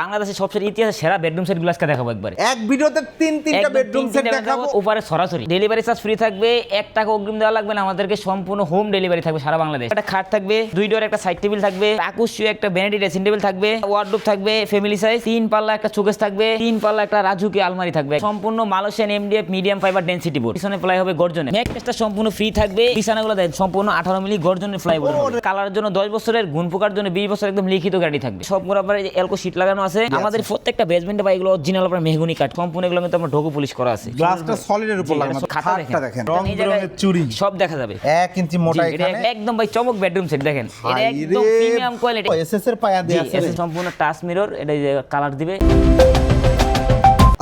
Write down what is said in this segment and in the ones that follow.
বাংলাদেশের সবচেয়ে ইতিহাসে সেরা বেডরুম সেটগুলো আজকে দেখাবো একবারে। এক ভিডিওতে তিন তিনটা বেডরুম সেট দেখাবো। ওপারে সরাসরি। ডেলিভারি চার্জ ফ্রি থাকবে এক টাকা অগ্রিম দেওয়া লাগবে না আমাদেরকে সম্পূর্ণ হোম ডেলিভারি থাকবে সারা বাংলাদেশ। একটা খাট থাকবে দুই ডোর একটা সাইড টেবিল থাকবে আকস্মিক একটা ভ্যানিটি ড্রেসিং টেবিল থাকবে ওয়ার্ডরোব থাকবে ফ্যামিলি সাইজ তিন পাল্লা একটা চোকেস থাকবে তিন পাল্লা একটা রাজুকি আলমারি থাকবে। সম্পূর্ণ Malaysian MDF medium fibre density board পিছনে প্লাই হবে গর্জনে। ম্যাকটা সম্পূর্ণ ফ্রি থাকবে। বিছানাগুলো দেন সম্পূর্ণ আঠারো মিলি গর্জনের ফ্লাই বোর্ড কালার জন্য দশ বছরের গুণ পোকার জন্য বিশ বছর একদম লিখিত গাড়ি থাকবে। সবগুলো আপনার এলকো শীট লাগানো আছে। আমাদের প্রত্যেকটা বেসমেন্টে বা এগুলো অরিজিনাল আপনার মেহগুনি কাঠ সম্পূর্ণ এগুলো কিন্তু আমরা ঢোকো পুলিশ করা আছে। গ্লাসটা সলিডের উপর লাগানো খাতা দেখেন। রং এই জায়গায় বেরঙের চুরি সব দেখা যাবে। এক ইঞ্চি মোটা এখানে। একদম ভাই চমক বেডরুম সেট দেখেন। এটা একদম প্রিমিয়াম কোয়ালিটি এসএস এর পায়া দেয়া আছে সম্পূর্ণ টাচ মিরর এটা কালার দিবে।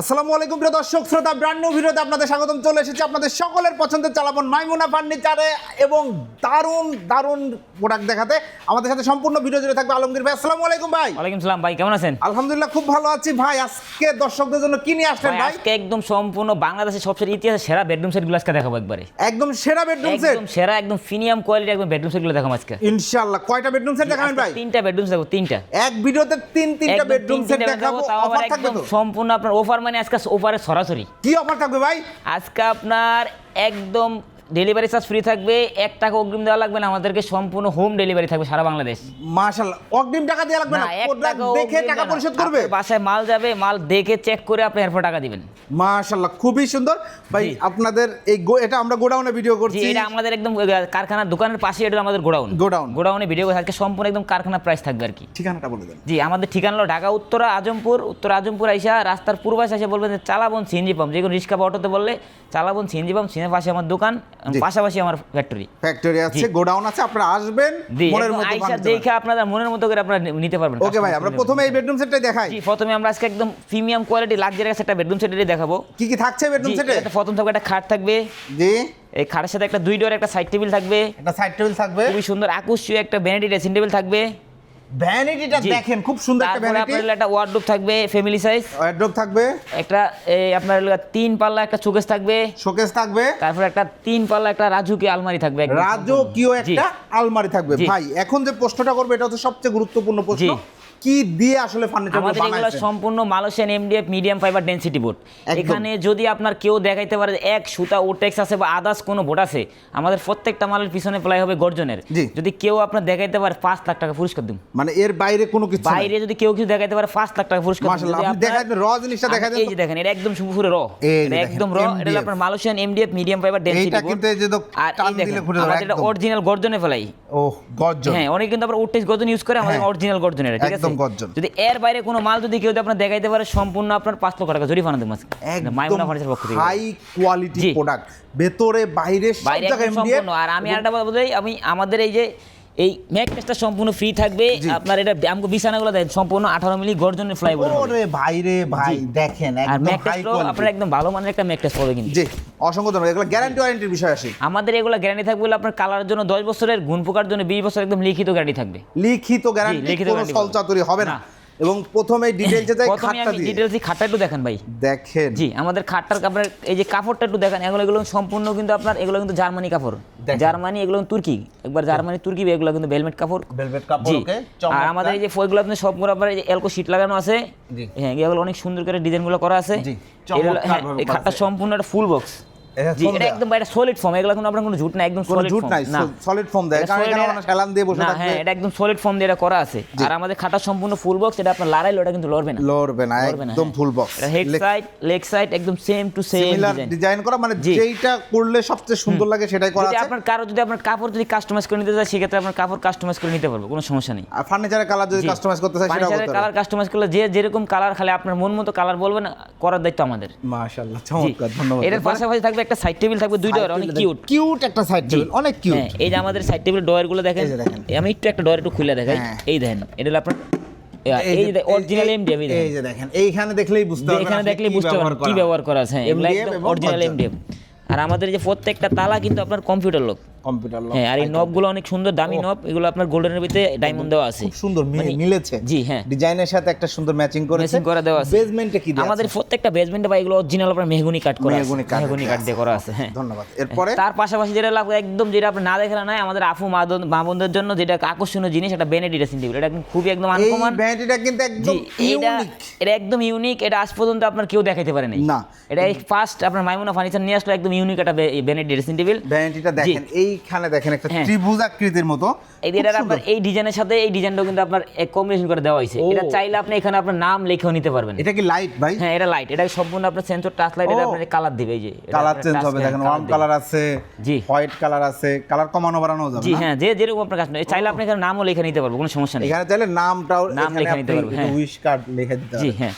আসসালামু আলাইকুম প্রিয় দর্শক শ্রোতা ব্র্যান্ড নিউ ভিডিওতে আপনাদের স্বাগতম। চলে এসেছে আপনাদের সকলের পছন্দের চালাবন মাইমুনা ফার্নিচারে এবং দারুণ দারুণ প্রোডাক্ট দেখাতে। আমাদের সাথে সম্পূর্ণ ভিডিও জুড়ে থাকবে আলমগীর ভাই। আসসালামু আলাইকুম ভাই। ওয়ালাইকুম সালাম ভাই কেমন আছেন? আলহামদুলিল্লাহ খুব ভালো আছি ভাই। আজকে দর্শকদের জন্য কি নিয়ে আসলেন ভাই, আজকে একদম সম্পূর্ণ বাংলাদেশের সবচেয়ে ইতিহাসে সেরা বেডরুম সেটগুলো আজকে দেখাবো একবারে। একদম সেরা বেডরুম সেট একদম সেরা একদম প্রিমিয়াম কোয়ালিটি একদম বেডরুম সেটগুলো দেখাবো আজকে। ইনশাআল্লাহ কয়টা বেডরুম সেট দেখাবেন ভাই? তিনটা বেডরুম দেখাবো তিনটা। এক ভিডিওতে তিন তিনটা বেডরুম সেট দেখাবো অফার থাকবে তো? সম্পূর্ণ আপনার অফার মানে আজকে অফারে সরাসরি। কি অফার থাকবে ভাই? আজকে আপনার একদম ডেলিভারি চার্জ ফ্রি থাকবে এক টাকা অগ্রিম দেওয়া লাগবে না আমাদেরকে সম্পূর্ণ হোম ডেলিভারি থাকবে সারা বাংলাদেশ। মাশাআল্লাহ অগ্রিম টাকা দেওয়া লাগবে না প্রোডাক্ট দেখে টাকা পরিশোধ করবে? বাসায় মাল যাবে মাল দেখে চেক করে আপনি এরপর টাকা দিবেন। মাশাআল্লাহ খুবই সুন্দর। ভাই আপনাদের এই এটা আমরা গোডাউনে ভিডিও করছি। এটা আমাদের একদম কারখানার দোকানের পাশে এটা আমাদের গোডাউন। গোডাউন। গোডাউনে ভিডিও করে আজকে সম্পূর্ণ একদম কারখানার প্রাইস থাকবে আর কি। ঠিকানাটা বলে দেন। জি আমাদের ঠিকানা হলো ঢাকা উত্তরা আজমপুর। উত্তর আজমপুর আইসা রাস্তার পূর্বাশে এসে বলবেন যে চালাবন সিএনজি পাম্প যে কোনো রিক্সা বা অটোতে বললে চালাবন সিএনজি পাম্প সিনে পাশে আমার দোকান। পাশাপাশি আমার ফ্যাক্টরি ফ্যাক্টরি আছে গোডাউন আছে আপনারা আসবেন মনের মতো আইসা দেখে আপনাদের মনের মতো করে আপনারা নিতে পারবেন ওকে ভাই আমরা প্রথমে এই বেডরুম সেটটাই দেখাই। জি প্রথমে আমরা আজকে একদম প্রিমিয়াম কোয়ালিটি লাক্সারিয়াস একটা বেডরুম সেট দেখাবো। কি কি থাকছে বেডরুম সেটে প্রথম থাকবে একটা খাট থাকবে। জি। এই খাটের সাথে একটা দুই ডোর একটা সাইড টেবিল থাকবে। একটা সাইড টেবিল থাকবে। খুবই সুন্দর আকর্ষণীয় একটা ভ্যানিটি ড্রেসিং টেবিল থাকবে। ভ্যানিটিটা দেখেন খুব সুন্দর একটা ভ্যানিটি আপনার একটা ওয়ার্ডরোব থাকবে ফ্যামিলি সাইজ ওয়ার্ড্রপ থাকবে। একটা এই আপনার তিন পাল্লা একটা শোকেস থাকবে। শোকেস থাকবে। তারপর একটা তিন পাল্লা একটা রাজুকি আলমারি থাকবে রাজুকিও একটা আলমারি থাকবে। ভাই এখন যে প্রশ্নটা করবে এটা হচ্ছে সবচেয়ে গুরুত্বপূর্ণ প্রশ্ন। কি দিয়ে আসলে ফার্নিচার আমাদের এগুলো সম্পূর্ণ Malaysian MDF medium fibre density board এখানে যদি আপনার কেউ দেখাইতে পারে এক সুতা ওটেক্স আছে বা আদার্স কোনো বোর্ড আছে আমাদের প্রত্যেকটা মালের পিছনে প্লাই হবে গর্জনের। যদি কেউ আপনার দেখাইতে পারে পাঁচ লাখ টাকা পুরস্কার দিন মানে এর বাইরে কোনো কিছু বাইরে যদি কেউ কিছু দেখাইতে পারে পাঁচ লাখ টাকা পুরস্কার দেখাই র জিনিসটা দেখাই দেন এই যে দেখেন এটা একদম পুরো র একদম র এটা আপনার Malaysian MDF medium fibre density board কিন্তু এই যে তো আর এই দেখেন দিলে ফুটে যাবে এটা অরিজিনাল গর্জনে ফেলাই ও গর্জন। হ্যাঁ অনেকে কিন্তু আপনার ওটেক্স গর্জন ইউজ করে আমাদের হ্যাঁ। অরিজিনাল গর্জনের ঠিক আছে? একদম গর্জন। যদি এর বাইরে কোনো মাল যদি কেউ আপনার দেখাইতে পারে সম্পূর্ণ আপনার পাঁচ লক্ষ টাকা জরিমানা দেবো একদম মাইমুনা ফার্নিচার পক্ষ থেকে। হাই কোয়ালিটি প্রোডাক্ট ভেতরে বাইরে সব জায়গায় আর আমি আরেকটা বলি আমি আমাদের এই যে এই ম্যাক টেস্টটা সম্পূর্ণ ফ্রি থাকবে। আপনার এটা আমাকে বিছানাগুলো দেন সম্পূর্ণ আঠারো মিলি গর্জনের ফ্লাইবোর্ড ওরে ভাই রে ভাই দেখেন আর একদম ম্যাক আপনার একদম ভালো মানের একটা ম্যাক টেস্ট পাবে কিন্তু। জি অসংখ্য ধন্যবাদ। এগুলো গ্যারান্টি ওয়ারেন্টির বিষয় আসে। আমাদের এগুলো গ্যারান্টি থাকবে বলে আপনার কালার জন্য দশ বছরের গুণ পোকার জন্য বিশ বছর একদম লিখিত গ্যারান্টি থাকবে। লিখিত গ্যারান্টি কোনো সলচাতুরি হবে না। এবং প্রথমে ডিটেইলসে যাই খাটটা দিয়ে। ডিটেলসে খাটটা একটু দেখেন ভাই। দেখেন। জি আমাদের খাটটার আপনার এই যে কাপড়টা একটু দেখেন এগুলো এগুলো সম্পূর্ণ কিন্তু আপনার এগুলো কিন্তু জার্মানি কাপড়। জার্মানি এগুলো তুর্কি। একবার জার্মানি তুর্কি এগুলো কিন্তু ভেলমেট কাপড়। ভেলভেট কাপড় জি। ওকে? আর আমাদের এই যে ফলগুলো আপনি সবগুলো আপনার এই যে এলকো শীট লাগানো আছে। জি। হ্যাঁ এগুলো অনেক সুন্দর করে ডিজাইনগুলো করা আছে। জি, হ্যাঁ, এই খাটটা সম্পূর্ণ একটা ফুল বক্স এটা জি foam এটা দেয়া। একদম এটা সলিড ফর্ম এগুলো কোনো আপনার কোনো ঝুট না একদম সলিড ঝুট নাই সলিড ফর্ম দেয়। কারণ এখানে এর- হেলান দিয়ে বসে থাকবে। হ্যাঁ এটা একদম সলিড ফর্ম দিয়ে এটা করা আছে। আর আমাদের খাটা সম্পূর্ণ ফুল বক্স এটা আপনার লড়াইলো এটা কিন্তু লড়বে না। লড়বে না একদম। Full box head side leg side একদম same to same similar design design করা মানে যেইটা করলে সবচেয়ে সুন্দর লাগে সেটাই করা আছে। আপনার কারও যদি আপনার কাপড় যদি কাস্টমাইজ করে নিতে চায় সেক্ষেত্রে আপনার কাপড় কাস্টমাইজ করে নিতে পারব কোনো সমস্যা নেই। আর ফার্নিচারের কালার যদি কাস্টমাইজ করতে চাই সেটাও করতে কালার কাস্টমাইজ করলে যে যেরকম কালার খালি আপনার মন মতো কালার বলবেন করার দায়িত্ব আমাদের। মাশাআল্লাহ চমৎকার ধন্যবাদ। এটার পাশাপাশি থাকবে একটা সাইড টেবিল থাকবে দুইটা অনেক কিউট কিউট একটা সাইড টেবিল অনেক কিউট হ্যাঁ এই যে আমাদের সাইড টেবিল ডয়ারগুলো দেখেন দেখেন। আমি একটু একটা ডয়ার একটু খুলে দেখাই। হ্যাঁ। এই দেখেন এটা হলো আপনার এই যে অরিজিনাল এমডিএফ এই এই যে দেখেন এইখানে দেখলেই বুঝতে পারবেন এখানে দেখলেই বুঝতে পারবেন কি ব্যবহার করা আছে হ্যাঁ এগুলো অরিজিনাল আর আমাদের যে প্রত্যেকটা তালা কিন্তু আপনার কম্পিউটার লোক কম্পিউটার লক হ্যাঁ আর এই নবগুলো অনেক সুন্দর দামি নব এগুলো আপনার গোল্ডেনের ভিতরে ডায়মন্ড দেওয়া আছে। খুব সুন্দর মিলেছে। জি, হ্যাঁ। ডিজাইনের সাথে একটা সুন্দর ম্যাচিং করেছে। Matching করা দেওয়া আছে। বেসমেন্টে কি আমাদের প্রত্যেকটা বেসমেন্টে বা এগুলো অরিজিনাল আপনার মেহগুনি কাট করা মেহগনি মেহগুনি কাট দিয়ে করা আছে হ্যাঁ। ধন্যবাদ। এরপরে? তার পাশাপাশি যেটা লাগবে একদম যেটা আপনি না দেখলে নাই আমাদের আফু মা বোন- জন্য যেটা আকর্ষণীয় জিনিস একটা বেনেডি ড্রেসিং টেবিল এটা একদম খুবই একদম এই আনকমন ভ্যানিটিটা কিন্তু একদম এটা ইউনিক এটা একদম ইউনিক এটা আজ পর্যন্ত আপনার কেউ দেখাইতে পারে না। এটা এই ফার্স্ট আপনার মাইমুনা ফার্নিচার নিয়ে আসলো একদম ইউনিক একটা বেনেডি ড্রেসিং টেবিল ভ্যানিটিটা দেখেন এইখানে দেখেন একটা হ্যাঁ। ত্রিভুজ আকৃতির মতো। এটা আপনার এই ডিজাইনের সাথে এই ডিজাইনটাও কিন্তু আপনার কম্বিনেশন করে দেওয়া হয়েছে। এটা চাইলে আপনি এখানে আপনার নাম লিখেও নিতে পারবেন। এটা কি লাইট ভাই? হ্যাঁ এটা লাইট এটা সম্পূর্ণ আপনার সেন্সর টাচ লাইট এটা আপনার কালার দিবে এই যে। কালার চেঞ্জ হবে দেখেন ওয়ার্ম কালার আছে জি। হোয়াইট কালার আছে কালার কমানো বাড়ানো যাবে জি হ্যাঁ যে যেরকম আপনার কাজ চাইলে আপনি এখানে নামও লিখে নিতে পারব কোনো সমস্যা নেই। এখানে চাইলে নামটাও নাম লিখে নিতে পারবে, হ্যাঁ। উইশ কার্ড লিখে দিতে জি হ্যাঁ।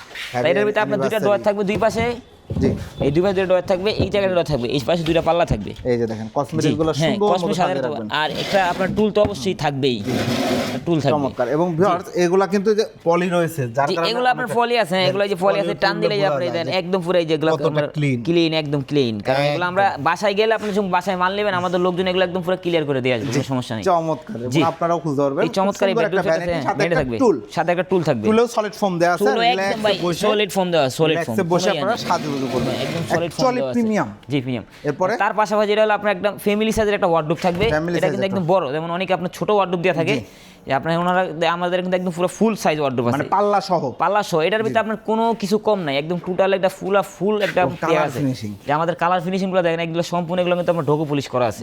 এটার ভিতরে আপনার দুইটা anniversary। ডোয়ার থাকবে দুই পাশে। জি। এই দুই পাশে দুটো ডোয়ার থাকবে এই জায়গাটা ডোয়ার থাকবে এই পাশে দুইটা পাল্লা থাকবে। এই যে দেখেন কসমেটিকগুলো হ্যাঁ সুন্দর কসমে মতো সাজানো থাকবে। আর একটা আপনার টুল তো অবশ্যই থাকবেই। টুল থাকবে। চমৎকার। এবং ভিউয়ার্স এগুলা কিন্তু যে পলি রয়েছে যার কারণে এগুলো আপনার ফলি আছে হ্যাঁ, এগুলো যে ফলি আছে টান দিলে আপনি দেন একদম পুরো এই যেগুলো ক্লিন একদম ক্লিন কারণ এগুলো আমরা বাসায় গেলে আপনি যখন বাসায় মাল নেবেন আমাদের লোকজন এগুলো একদম পুরো ক্লিয়ার করে দিয়ে আসবে কোনো সমস্যা নেই। চমৎকার। এবং আপনারাও খুঁজতে পারবেন এই চমৎকার এই বেডরুম একটা সাথে থাকবে। টুল সাথে একটা টুল থাকবে। টুলেও সলিড ফোম দেওয়া আছে সলিড ফোম দেওয়া সলিড ফোম বসে আপনারা করবেন। একদম সলিড ফোম প্রিমিয়াম জি প্রিমিয়াম এরপরে? তার পাশাপাশি এটা হলো আপনার একদম ফ্যামিলি সাইজের একটা ওয়ার্ডরোব থাকবে। এটা কিন্তু একদম বড়। যেমন অনেকে আপনার ছোট ওয়ার্ডরোব দেওয়া থাকে। আপনার ওনারা আমাদের কিন্তু একদম পুরো ফুল সাইজ ওয়ার্ডরোব মানে আছে। পাল্লা সহ। পাল্লা সহ। এটার ভিতরে আপনার কোনো কিছু কম নাই। একদম টোটাল একটা ফুল ফুল একটা আছে। যে আমাদের কালার ফিনিশিংগুলো দেখেন এগুলো সম্পূর্ণ এগুলো কিন্তু আমরা ঢোকো পুলিশ করা আছে।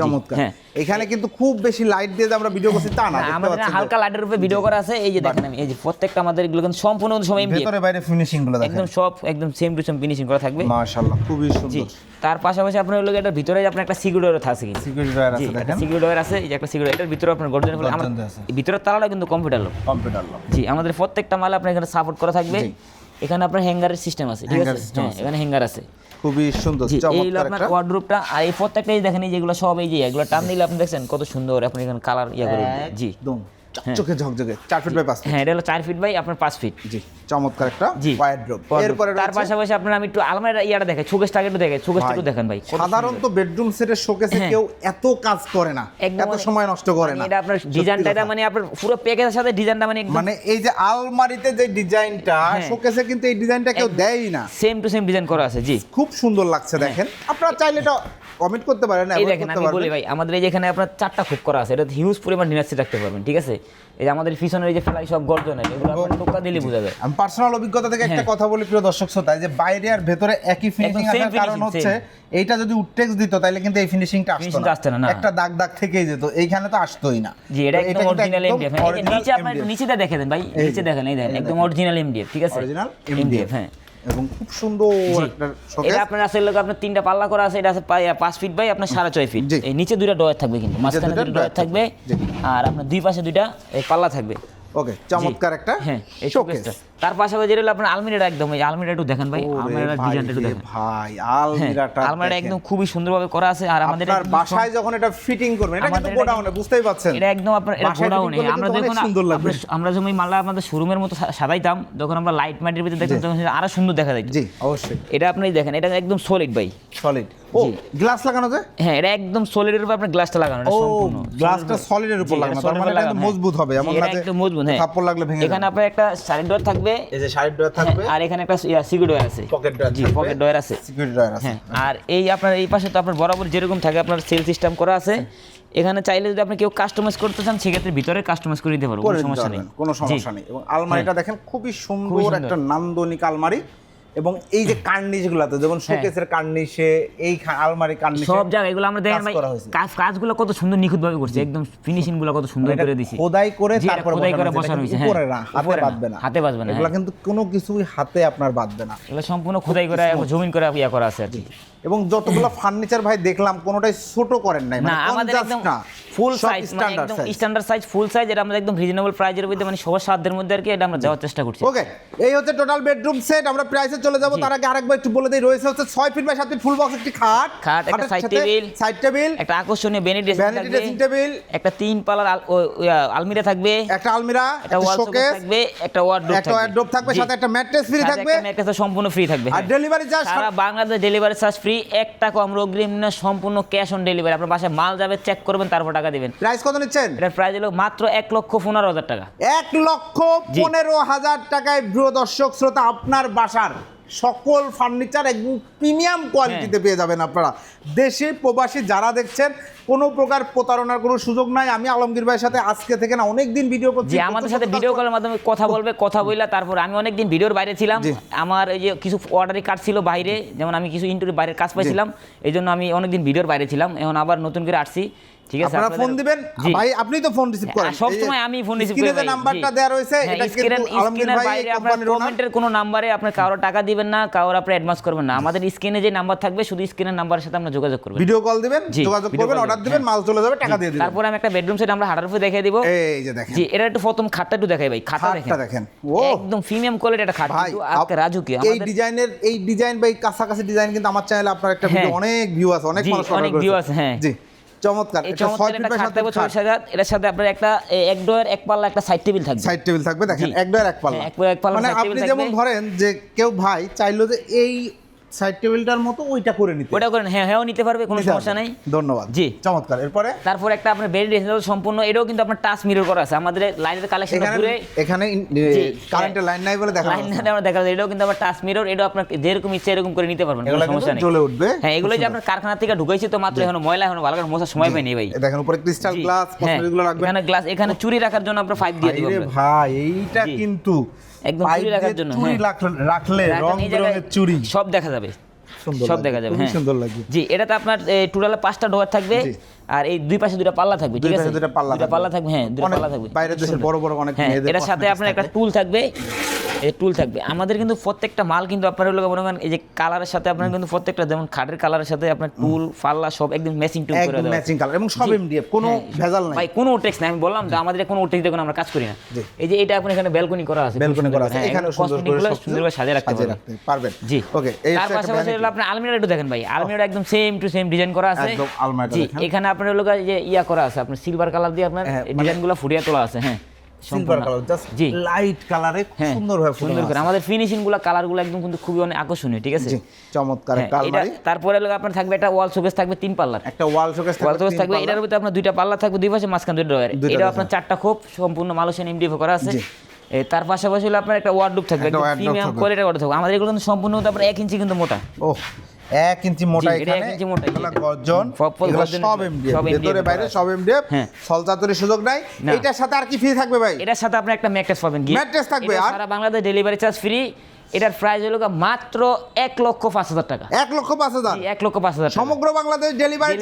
চমৎকার। হ্যাঁ। এখানে কিন্তু খুব বেশি লাইট দিয়ে আমরা ভিডিও করছি তা না আমাদের হালকা লাইটের উপরে ভিডিও করা আছে। এই যে দেখেন আমি এই যে প্রত্যেকটা আমাদের এগুলো কিন্তু সম্পূর্ণ সময় ভেতরে বাইরে ফিনিশিংগুলো দেখেন। একদম সব একদম সেম টু সেম ফিনিশিং করা থাকবে। মাশাআল্লাহ খুবই সুন্দর। তার পাশাপাশি আপনার হলো ভিতরে আপনার একটা সিকিউরিটি থাকে কিন্তু। সিকিউরিটি ড্রয়ার আছে দেখেন। সিকিউরিটি ডোর আছে এই যে একটা সিকিউরিটি এটার ভিতরে আপনার গর্জন আছে। ভিতরের তালাটা কিন্তু কম্পিউটার লোক কম্পিউটার লক জি আমাদের প্রত্যেকটা মাল আপনার এখানে সাপোর্ট করা থাকবে। এখানে আপনার হ্যাঙ্গারের সিস্টেম আছে ঠিক আছে? হ্যাঁ এখানে হ্যাঙ্গার আছে। খুবই সুন্দর এই আপনার ওয়ার্ড্রোপটা ওয়ার্ডরোবটা আর এই প্রত্যেকটা এই দেখেন এই যেগুলো সব এই যে এগুলো টান দিলে আপনি দেখছেন কত সুন্দর আপনি এখানে কালার ইয়া করে জি। একদম। চকচকে ঝকঝকে 4 ফিট বাই 5 ফিট হ্যাঁ এটা হলো ফিট বাই আপনার ফিট জি চমৎকার একটা wardrobe। এরপরে তার পাশাপাশি আপনার আমি একটু ইয়াটা শোকেসটা দেখেন ভাই। সাধারণত বেডরুম সেটের শোকেসে হ্যাঁ। কেউ এত কাজ করে না এত মানে- সময় নষ্ট করে মানে না এটা আপনার ডিজাইনটা। মানে আপনার পুরো প্যাকেজের সাথে ডিজাইনটা মানে একদম মানে এই যে আলমারিতে যে ডিজাইনটা হ্যাঁ। শোকেসে কিন্তু এই ডিজাইনটা কেউ দেয়ই না। সেম টু সেম ডিজাইন করা আছে জি। খুব সুন্দর লাগছে দেখেন। আপনারা চাইলে এটা কমেন্ট করতে পারেন এই দেখেন আমি বলি ভাই আমাদের এই যে এখানে আপনার চারটা খুব করা আছে এটা হিউজ পরিমাণ ডিনার্সি রাখতে পারবেন ঠিক আছে? এই যে আমাদের পিছনের এই যে ফেলাই সব গর্জনের এগুলো আপনার টোকা দিলে বোঝা যায়। আমি পার্সোনাল অভিজ্ঞতা থেকে একটা হ্যাঁ। কথা বলি প্রিয় দর্শক শ্রোতা যে বাইরে আর ভেতরে একই ফিনিশিং আসার কারণ হচ্ছে এইটা যদি উডটেক্স দিত তাহলে কিন্তু এই ফিনিশিংটা আসতো না। একটা দাগ দাগ থেকেই যেত এইখানে তো আসতোই না। জি এটা একদম অরিজিনাল এমডিএফ হ্যাঁ নিচে MDF নিচেটা দেখে দেন ভাই নিচে দেখেন এই দেখেন একদম অরিজিনাল এমডিএফ ঠিক আছে? অরিজিনাল এমডিএফ হ্যাঁ। এবং খুব সুন্দর একটা শোকেস এটা আপনার আসলে আপনার তিনটা পাল্লা করা আছে এটা আছে ফিট বাই আপনার সাড়ে ছয় ফিট এই নিচে দুইটা ডয়ার থাকবে কিন্তু মাঝখানে দুটো ডয়ার থাকবে। আর আপনার দুই পাশে দুইটা এই পাল্লা থাকবে। ওকে চমৎকার একটা হ্যাঁ এই শোকেস শোকেসটা তার পাশাপাশি হলো আপনার আলমিরাটা একদম এই আলমিরা একটু দেখেন ভাই আলমিরার ডিজাইনটা একটু দেখেন। ভাই হ্যাঁ, আলমিরাটা আলমারিটা একদম খুবই সুন্দরভাবে করা আছে আর আমাদের আপনার বাসায় যখন এটা ফিটিং করবেন এটা কিন্তু গোডাউনে বুঝতেই পাচ্ছেন। এটা একদম আপনার এটা গোডাউনে আমরা লাগবে। আমরা- যখন এই মালটা আমাদের শোরুমের মতো সাজাইতাম যখন আমরা লাইট মাইটের ভিতরে দেখতাম তখন আরও সুন্দর দেখা যায় জি অবশ্যই। এটা আপনি দেখেন এটা একদম সলিড ভাই। সলিড ও গ্লাস লাগানো যায় হ্যাঁ এটা একদম সলিডের উপর আপনার গ্লাসটা লাগানো এটা ও সম্পূর্ণ। গ্লাসটা সলিডের উপর লাগানো তার মানে এটা মজবুত হবে হ্যাঁ। এমন না যে মজবুত হ্যাঁ। থাপ্পড় লাগলে ভেঙে এখানে আপনার একটা সাইড ডোর থাকবে এই যে সাইড ড্রয়ার থাকবে। হ্যাঁ, আর এখানে একটা সিকিউরিটি ডোর আছে। পকেট ড্রয়ার জি পকেট ডোর আছে। সিকিউরিটি ড্রয়ার আছে। হ্যাঁ আর এই আপনার এই পাশে তো আপনার বরাবর যেরকম থাকে আপনার সেল সিস্টেম করা আছে এখানে চাইলে যদি আপনি কেউ কাস্টমাইজ করতে চান সেক্ষেত্রে ভিতরে কাস্টমাইজ করে দিতে পারব কোনো সমস্যা নেই। কোনো সমস্যা নেই। এবং আলমারিটা দেখেন খুবই সুন্দর। একটা নান্দনিক আলমারি। এবং এই যে কার্নিশগুলোতে যেমন শোকেসের কার্নিশে এই আলমারি কার্নিশে সব জায়গায় এগুলো আমরা দেখেন কাজ ভাই কাজ কাজগুলো কত সুন্দর নিখুঁত ভাবে করছে একদম ফিনিশিংগুলো কত সুন্দর করে দিছি। খোদাই করে তারপর খোদাই করে বসানো হয়েছে। উপরে হ্যাঁ। না হাতে বাঁধবে না। হাতে বাঁধবে না, এগুলো হ্যাঁ। কিন্তু কোনো কিছুই হাতে আপনার বাঁধবে না। এগুলো সম্পূর্ণ খোদাই করে জমিন করে ইয়া করা আছে আর কি। এবং যতগুলো ফার্নিচার ভাই দেখলাম কোনোটাই ছোট করেন নাই না মানে আমাদের একদম ফুল সাইজ মানে স্ট্যান্ডার্ড একদম size standard size full size এটা আমরা একদম রিজনেবল প্রাইজের মধ্যে মানে সবার সাধ্যের মধ্যে আর কি এটা আমরা যাওয়ার চেষ্টা করছি। ওকে এই হচ্ছে টোটাল বেডরুম সেট আমরা প্রাইসে চলে যাব তার আগে আরেকবার একটু বলে দিই রয়েছে হচ্ছে 6 feet by 7 feet full box একটি খাট। খাট, একটা side table, সাইড টেবিল একটা আকর্ষণীয় বেনি ড্রেসিং থাকবে টেবিল একটা তিন পালার আলমিরা থাকবে একটা আলমিরা একটা শোকেস থাকবে একটা ওয়ার্ডরোব একটা ওয়ার্ডরোব থাকবে সাথে একটা ম্যাট্রেস ফ্রি থাকবে। একটা সম্পূর্ণ ফ্রি থাকবে। আর। ডেলিভারি চার্জ সারা Bangladesh delivery charge free free এক টাকা আমরা অগ্রিম না সম্পূর্ণ ক্যাশ অন ডেলিভারি আপনার বাসায় মাল যাবে চেক করবেন তারপর টাকা দিবেন। প্রাইস কত নিচ্ছেন? এটার প্রাইস হলো মাত্র এক লক্ষ পনেরো হাজার টাকা। এক লক্ষ। পনেরো হাজার টাকায় প্রিয় দর্শক শ্রোতা আপনার বাসার সকল ফার্নিচার একদম প্রিমিয়াম কোয়ালিটিতে হ্যাঁ। পেয়ে যাবেন আপনারা। দেশে প্রবাসী যারা দেখছেন কোনো প্রকার প্রতারণার কোনো সুযোগ নাই। আমি আলমগীর ভাইয়ের সাথে আজকে থেকে না অনেক দিন ভিডিও করছি আমাদের সাথে ভিডিও কলের মাধ্যমে কথা বলবে কথা বললা তারপর আমি অনেকদিন ভিডিওর বাইরে ছিলাম। আমার এই যে কিছু অর্ডারি কাজ ছিল বাইরে যেমন আমি কিছু ইন্টারভিউ বাইরের কাজ পাইছিলাম এই জন্য আমি অনেকদিন ভিডিওর বাইরে ছিলাম। এখন আবার নতুন করে আসছি। ঠিক আছে আপনারা ফোন দিবেন। ভাই আপনি তো ফোন রিসিভ করেন। সব সময় আমি ফোন রিসিভ করি স্ক্রিনে নাম্বারটা জি। দেওয়া রয়েছে হ্যাঁ, এটা কিন্তু আলমগীর ভাই কোম্পানির কমেন্টের কোনো নাম্বারে আপনি কারও টাকা দিবেন না কারোর আপনি অ্যাডভান্স করবেন না। আমাদের স্ক্রিনে যে নাম্বার থাকবে শুধু স্ক্রিনের নাম্বারের সাথে যোগাযোগ করবেন। ভিডিও কল দিবেন যোগাযোগ করবেন অর্ডার দিবেন, দিবেন মাল চলে যাবে টাকা দিয়ে দিবেন। তারপরে আমি একটা বেডরুম সেট আমরা হাঁটার উপরে দেখিয়ে দিব। এই যে দেখেন। জি এটা একটু প্রথম খাটটা একটু দেখাই ভাই খাটটা দেখেন। দেখেন। ও! একদম প্রিমিয়াম কোয়ালিটি একটা খাট ভাই কিন্তু আজকে রাজুকি এই ডিজাইনের এই ডিজাইন এই কাছাকাছি ডিজাইন কিন্তু আমার চ্যানেলে আপনার একটা ভিডিও হ্যাঁ। অনেক ভিউ আছে অনেক মানুষ অনেক view আছে, হ্যাঁ। জি। চমৎকার এটা 6 ফিট বাই 7 ফিট এটার সাথে আপনার একটা এক ডয়ের এক পাল্লা একটা সাইড টেবিল থাকবে। সাইড টেবিল থাকবে দেখেন এক ডয়ের এক পাল্লা। হ্যাঁ, এক পাল্লা মানে আপনি যেমন ধরেন যে কেউ ভাই চাইলো যে এই সাইড টেবিলটার মতো ওইটা করে নিতে। ওটা করেন হ্যাঁ হ্যাঁ নিতে পারবে কোনো সমস্যা। নেই। ধন্যবাদ। জি। চমৎকার। এরপরে? তারপর একটা আপনার বেড সম্পূর্ণ এটাও কিন্তু আপনার টাচ মিরর করা আছে। আমাদের লাইনের কালেকশন ঘুরে এখানে কারেন্টের লাইন নাই বলে দেখা লাইন আমরা দেখা যায় এটাও কিন্তু আবার টাচ মিরর এটাও আপনার যেরকম ইচ্ছে এরকম করে নিতে পারবেন কোনো সমস্যা নেই। জ্বলে উঠবে। হ্যাঁ এগুলো যে আপনার কারখানা থেকে ঢুকাইছে তো মাত্র এখন ময়লা এখন ভালো করে মোছার সময় পাইনি ভাই। দেখেন উপরে ক্রিস্টাল গ্লাস হ্যাঁ, গুলো রাখবেন। এখানে গ্লাস এখানে চুরি রাখার জন্য আমরা পাইপ দিয়ে দিব ভাই এইটা কিন্তু একদম চুরি রাখার জন্য, চুরি হ্যাঁ। রাখলে- রাখলে রং বেরঙের চুরি। সব দেখা যাবে সব দেখা যাবে হ্যাঁ। সুন্দর লাগবে। জি এটাতে আপনার টোটাল পাঁচটা ডোয়ার থাকবে আর এই দুই পাশে দুটো পাল্লা থাকবে ঠিক আছে? দুটো পাল্লা থাকবে। পাল্লা থাকবে। হ্যাঁ দুটো পাল্লা থাকবে। বাইরের দেশের বড় বড় অনেক হ্যাঁ মেয়েদের এটার সাথে আপনার একটা টুল থাকবে এই টুল থাকবে। আমাদের কিন্তু প্রত্যেকটা মাল কিন্তু আপনার হলো মনে করেন এই যে কালারের সাথে আপনার কিন্তু প্রত্যেকটা যেমন খাটের কালারের সাথে আপনার টুল পাল্লা সব একদম ম্যাচিং টুল করে একদম দেওয়া ম্যাচিং কালার এবং সব এমডিএফ কোনো হ্যাঁ, ভেজাল নাই। ভাই কোনো টেক্স নাই। আমি বললাম তো আমাদের কোনো টেক্স দেখুন আমরা কাজ করি না। এই যে এটা আপনি এখানে ব্যালকনি করা আছে। সুন্দর করা আছে। হ্যাঁ, এখানে সুন্দর করে সুন্দর করে সাজিয়ে রাখতে পারবেন। জি। ওকে এই তার পাশাপাশি হলো আপনার আলমিরা একটু দেখেন ভাই। আলমিরা একদম সেম টু সেম ডিজাইন করা আছে। একদম দেখেন। এখানে আপনার হলো যে ইয়া করা আছে। আপনার সিলভার কালার দিয়ে আপনার হ্যাঁ, মানে- ডিজাইনগুলো ফুটিয়ে তোলা আছে। হ্যাঁ। সিলভার কালার জাস্ট লাইট কালারে সুন্দর ভাবে সুন্দর করে। আমাদের ফিনিশিংগুলো কালারগুলো একদম কিন্তু খুবই অনেক আকর্ষণীয় ঠিক আছে? চমৎকার হ্যাঁ, এটা তারপরে আপনার থাকবে একটা ওয়াল শোকেস থাকবে তিন পাল্লার একটা ওয়াল শোকেস ওয়াল শোকেস থাকবে এটার। ভিতরে আপনার দুইটা পাল্লা থাকবে দুই পাশে মাঝখান দুটো ড্রয়ার এটা আপনার চারটা খোপ সম্পূর্ণ মালয়েশিয়ান এমডিএফ করা আছে। তার পাশাপাশি হলো আপনার একটা ওয়ার্ডরোব থাকবে প্রিমিয়াম। কোয়ালিটির ওয়ার্ডরোব থাকবে। আমাদের এগুলো কিন্তু সম্পূর্ণ আপনার এক ইঞ্চি কিন্তু মোটা। ও এক ইঞ্চি মোটা এখানে? এক ইঞ্চি মোটা। গর্জন সব এমডিএফ ভেতরে বাইরে সব এমডিএফ হ্যাঁ। সলচাতুরির সুযোগ নাই। এটার সাথে আর কি ফ্রি থাকবে ভাই? এটার সাথে আপনি একটা ম্যাট্রেস পাবেন কি ম্যাট্রেস থাকবে, আর? সারা বাংলাদেশ ডেলিভারি চার্জ ফ্রি এটার প্রাইস হলো মাত্র এক লক্ষ পাঁচ হাজার টাকা। এক লক্ষ পাঁচ হাজার। এক লক্ষ পাঁচ হাজার সমগ্র বাংলাদেশ ডেলিভারি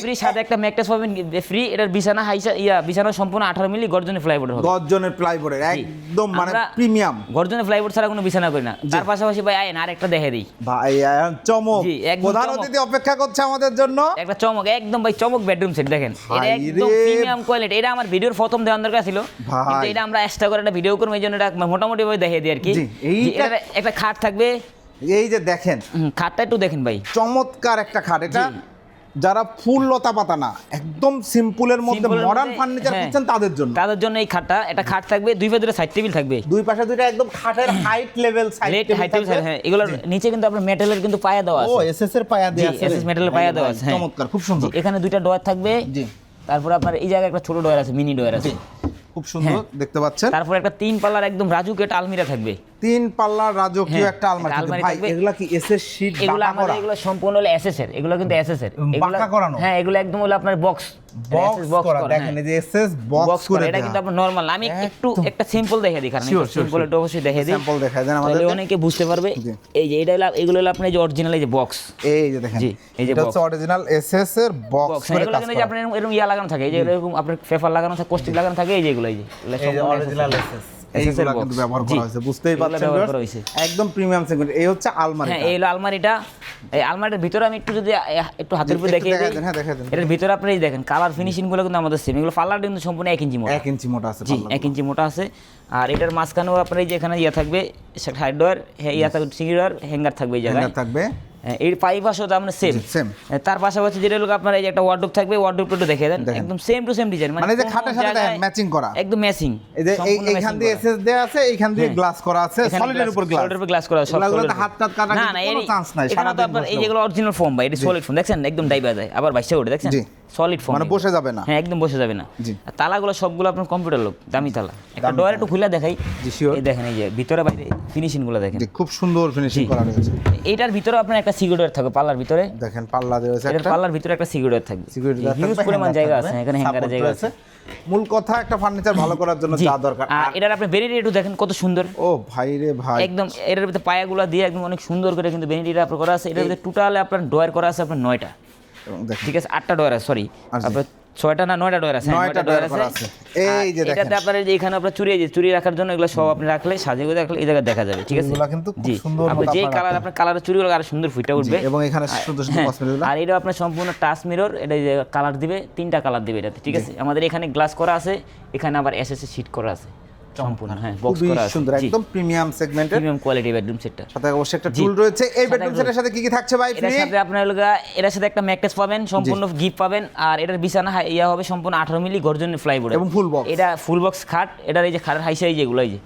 ফ্রি সাথে একটা ম্যাট্রেস পাবেন ফ্রি এটার বিছানা হাইসা ইয়া বিছানা সম্পূর্ণ আঠারো মিলি গর্জনের ফ্লাইবোর্ড হবে। গর্জনের প্লাইবোর্ডের একদম মানে প্রিমিয়াম গর্জনের ফ্লাইবোর্ড ছাড়া কোনো বিছানা করি না। তার পাশাপাশি ভাই আইন আর একটা দেখে দিই। ভাই এখন চমক। প্রধান। অতিথি অপেক্ষা করছে আমাদের জন্য। একটা চমক একদম ভাই চমক বেডরুম সেট দেখেন। এটা একদম প্রিমিয়াম কোয়ালিটি এটা আমার ভিডিওর প্রথম দেওয়ার দরকার ছিল। কিন্তু এটা আমরা এক্সট্রা করে একটা ভিডিও করব এই জন্য এটা মোটামুটি ভাবে দেখিয়ে দিই আর কি। জি, এইটা- এটার একটা খাট থাকবে। এই যে দেখেন। খাটটা একটু দেখেন ভাই। চমৎকার একটা খাট এটা। যারা ফুল লতা পাতা না একদম সিম্পলের মধ্যে মডার্ন ফার্নিচার হ্যাঁ। তাদের জন্য। তাদের জন্য এই খাটটা। একটা খাট থাকবে দুই পাশে দুটো সাইড টেবিল থাকবে। দুই পাশে দুইটা একদম খাটের হাইট লেভেল সাইড লেট হাইট টেবিল হ্যাঁ এগুলোর নিচে কিন্তু আপনার মেটালের কিন্তু পায়া দেওয়া আছে। ও এসএস এর পায়া জি, আছে metal এর পায়া দেওয়া আছে। চমৎকার খুব সুন্দর। এখানে দুইটা ডয়ার থাকবে। জি। তারপর আপনার এই জায়গায় একটা ছোট ডয়ার আছে মিনি ডয়ার আছে। খুব সুন্দর হ্যাঁ। দেখতে পাচ্ছেন। তারপর একটা তিন পাল্লার একদম রাজুক একটা আলমিরা থাকবে। তিন পাল্লার রাজকীয় হ্যাঁ, একটা আলমারি ভাই এগুলা কি এসএস শীট এগুলো আমাদের এগুলো সম্পূর্ণ হলো এসএস এর। এগুলো কিন্তু এসএস এর। এগুলো- বাঁকা করানো? হ্যাঁ এগুলো একদম হলো আপনার বক্স বক্স করা দেখেন এই যে এসএস বক্স বক্স করে এটা কিন্তু আপনার নরমাল আমি একটু একটা সিম্পল দেখে দিই কারণ সিম্পল. একটু অবশ্যই দেখে দিই। স্যাম্পল দেখায় দেন আমাদের অনেকে বুঝতে পারবে। এই যে এটা হলো এগুলো হলো আপনার যে অরিজিনাল এই যে বক্স এই যে দেখেন জি, এই যে। হচ্ছে অরিজিনাল এসএস এর বক্স বক্স করে কাজ করা। আপনার এরকম- ইয়া লাগানো থাকে এই যে এরকম আপনার পেপার লাগানো থাকে কোস্টিক লাগানো থাকে এই যে এগুলো এই যে অরিজিনাল SS এসএস এর। এইগুলা কিন্তু ব্যবহার করা হয়েছে বুঝতেই পারছেন ব্যবহার viewers? করা হয়েছে। একদম প্রিমিয়াম সেগমেন্ট এই হচ্ছে আলমারি হ্যাঁ এই হলো আলমারিটা। এই আলমারিটার ভিতরে আমি একটু যদি একটু হাতের উপরে দেখিয়ে দিই। হ্যাঁ, দেন। ভিতরে আপনি দেখেন কালার ফিনিশিংগুলো কিন্তু আমাদের সেম এগুলো পাল্লাটা কিন্তু সম্পূর্ণ এক ইঞ্চি মোটা। এক ইঞ্চি মোটা আছে জি ইঞ্চি মোটা আছে। আর এটার মাঝখানেও আপনার এই যে এখানে ইয়া থাকবে ডোয়ার ইয়া থাকবে হ্যাঙ্গার থাকবে এই জায়গায়। থাকবে। হ্যাঁ, এই পাইপ আসো তো আপনার সেম সেম তার পাশাপাশি যেটা লোক আপনার এই একটা ওয়ার্ডরোব থাকবে ওয়ার্ডরোবটা একটু দেখে দেন। একদম সেম টু সেম ডিজাইন মানে যে খাটের সাথে ম্যাচিং করা। একদম ম্যাচিং এই যে এইখান দিয়ে এসএস দেয়া আছে এইখান দিয়ে গ্লাস করা আছে সলিডের উপর গ্লাস সলিডের উপর গ্লাস করা আছে হাত টাত কাটা না না এর চান্স নাই সারা তো আপনার এই যেগুলো অরিজিনাল ফর্ম ভাই এটা সলিড ফর্ম দেখছেন? একদম ডাইবা যায় আবার বাইসে ওঠে দেখছেন? জি। সলিড ফর্ম মানে বসে যাবে না। হ্যাঁ একদম বসে যাবে না। আর তালাগুলো সবগুলো আপনার কম্পিউটার লোক দামি তালা। একটা ডোর একটু খুলে দেখাই। এই দেখেন এই যে ভিতরে বাইরে ফিনিশিংগুলো দেখেন। খুব সুন্দর ফিনিশিং করা রয়েছে। এইটার ভিতরে আপনার একটা সিকিউরিটি থাকবে পাল্লার ভিতরে। দেখেন পাল্লা দেওয়া আছে এটার একটা। পাল্লার ভিতরে একটা সিকিউরিটি থাকবে। সিকিউরিটি হিউজ পরিমাণ জায়গা আছে এখানে হ্যাঙ্গারের জায়গা আছে। মূল কথা একটা ফার্নিচার ভালো করার জন্য যা দরকার। আর এটার আপনি বেরিয়ে একটু দেখেন কত সুন্দর। ও ভাই রে ভাই। একদম এটার ভিতরে পায়াগুলো দিয়ে একদম অনেক সুন্দর করে কিন্তু বেনিটিটা আপনার করা আছে। এটার ভিতরে টোটাল আপনার ডয়ার করা আছে আপনার নয়টা। ঠিক আছে আটটা ডয়ার আছে সরি। আপনার ছয়টা না নয়টা ডয়ার আছে? নয়টা ডয়ার আছে। এই যে দেখেন। এটাতে আপনার যে এখানে আপনার চুরি যে চুরি রাখার জন্য এগুলো সব আপনি রাখলে সাজিয়ে গুজে রাখলে এই জায়গায় দেখা যাবে ঠিক আছে? কিন্তু খুব সুন্দর আপনি মতো যেই আপনারা কালার। আপনার কালারের চুরিগুলো আরও সুন্দর ফুটে উঠবে। এবং এখানে সুন্দর সুন্দর হ্যাঁ, কসমেটিকগুলো আর এটা আপনার সম্পূর্ণ টাচ মিরর এটা যে কালার দিবে তিনটা কালার দিবে এটাতে ঠিক আছে? আমাদের এখানে গ্লাস করা আছে এখানে আবার এসএসএ শীট করা আছে। সম্পূর্ণ হ্যাঁ বক্স করা সুন্দর একদম প্রিমিয়াম সেগমেন্টের প্রিমিয়াম কোয়ালিটি বেডরুম সেটটা সাথে অবশ্যই একটা। টুল রয়েছে। এই বেডরুম সেটের সাথে কি কি থাকছে ভাই এর সাথে আপনার হলো গিয়া- এটার সাথে একটা ম্যাট্রেস পাবেন সম্পূর্ণ গিফট পাবেন আর এটার বিছানা হাই- ইয়া হবে সম্পূর্ণ আঠারো মিলি গর্জনের ফ্লাইবোর্ড এবং ফুল বক্স এটা ফুল বক্স খাট এটার এই যে খাটের হাই সাইজ যেগুলো এই যে।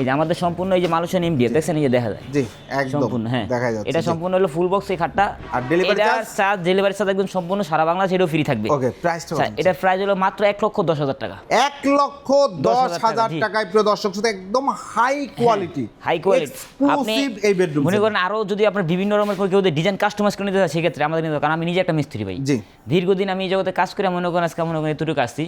এই যে আমাদের সম্পূর্ণ এই যে মালুসেন এমডিএফ দেখছেন এই যে দেখা যায়? জি একদম। সম্পূর্ণ হ্যাঁ। দেখা যাচ্ছে এটা সম্পূর্ণ হলো ফুল বক্স এই খাটটা। আর এটার charge? চার্জ ডেলিভারির সাথে একদম সম্পূর্ণ সারা বাংলাদেশ এটাও ফ্রি থাকবে। ওকে প্রাইসটা আচ্ছা, এটার প্রাইস হলো মাত্র এক লক্ষ দশ হাজার টাকা। এক লক্ষ দশ হাজার। টাকায় প্রিয় দর্শক শুধু একদম হাই কোয়ালিটি হাই কোয়ালিটি আপনি এই বেডরুম মনে করেন আরও যদি আপনার বিভিন্ন রকমের কেউ ডিজাইন কাস্টমাইজ করে নিতে চায় সেক্ষেত্রে আমাদের নিতে হবে, কারণ আমি নিজে একটা মিস্ত্রি ভাই। জি। দীর্ঘদিন আমি এই জগতে কাজ করে মনে করেন আজকে মনে করেন এতটুকু আসছি।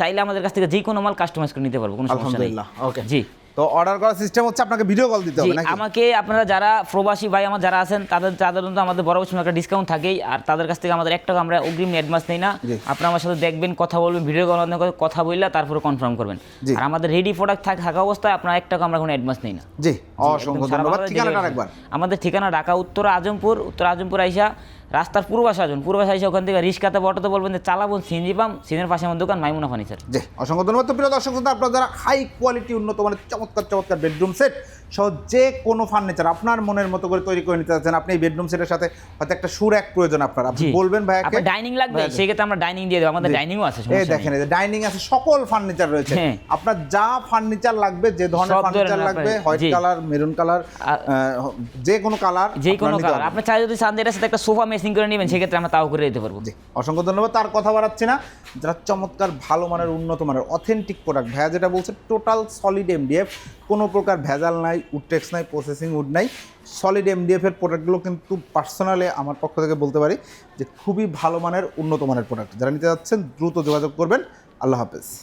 চাইলে আমাদের কাছ থেকে যে কোনো মাল কাস্টমাইজ করে নিতে পারব কোনো সমস্যা নেই। আলহামদুলিল্লাহ ওকে জি। তো অর্ডার করার সিস্টেম হচ্ছে আপনাকে ভিডিও কল দিতে হবে নাকি? আমাকে আপনারা যারা প্রবাসী ভাই আমার যারা আছেন তাদের তাদের জন্য আমাদের বড় সময় একটা ডিসকাউন্ট থাকেই। আর তাদের কাছ থেকে আমাদের একটা আমরা অগ্রিম অ্যাডভান্স নেই না। আপনারা আমার সাথে দেখবেন কথা বলবেন ভিডিও কল কথা বললে তারপরে কনফার্ম করবেন। আর আমাদের রেডি প্রোডাক্ট থাকা অবস্থায় আপনার একটা আমরা কোনো অ্যাডভান্স নেই না। জি অসংখ্য ধন্যবাদ। ঠিকানাটা একবার আমাদের ঠিকানা ঢাকা উত্তর আজমপুর উত্তর আজমপুর আইসা রাস্তার পূর্বাশা আসুন পূর্বাশা এসে ওখান থেকে রিক্সাতে বটতে বলবেন যে চালাবো সিনজি পাম সিনের পাশে আমার দোকান, মাইমুনা ফার্নিচার। জি, অসংখ্য ধন্যবাদ। প্রিয় দর্শক আপনারা যারা হাই কোয়ালিটি উন্নত মানের, চমৎকার চমৎকার বেডরুম সেট সহ যে কোনো ফার্নিচার আপনার মনের মতো করে তৈরি করে নিতে চাচ্ছেন আপনি এই বেডরুম সেটের সাথে হয়তো একটা সুর এক প্রয়োজন আপনার। আপনি বলবেন ভাইয়াকে আপনার ডাইনিং লাগবে সেক্ষেত্রে আমরা ডাইনিং দিয়ে দেবো আমাদের ডাইনিংও আছে এই দেখেন এই ডাইনিং আছে সকল ফার্নিচার রয়েছে। হ্যাঁ। আপনার যা ফার্নিচার লাগবে যে ধরনের ফার্নিচার লাগবে হোয়াইট কালার মেরুন কালার যে কোনো কালার যে কোনো কালার আপনি চাই যদি চান এটার সাথে একটা সোফা মেসিং করে নেবেন সেক্ষেত্রে আমরা তাও করে দিতে পারব। অসংখ্য ধন্যবাদ। তার কথা বাড়াচ্ছি না। যারা চমৎকার ভালো মানের উন্নত মানের অথেন্টিক প্রোডাক্ট ভাইয়া যেটা বলছে টোটাল সলিড এমডিএফ কোনো প্রকার ভেজাল নাই উডটেক্স নাই প্রসেসিং উড নাই। সলিড এমডিএফের প্রোডাক্টগুলো কিন্তু পার্সোনালি আমার পক্ষ থেকে বলতে পারি যে খুবই ভালো মানের, উন্নত মানের প্রোডাক্ট যারা নিতে যাচ্ছেন দ্রুত যোগাযোগ করবেন। আল্লাহ হাফেজ।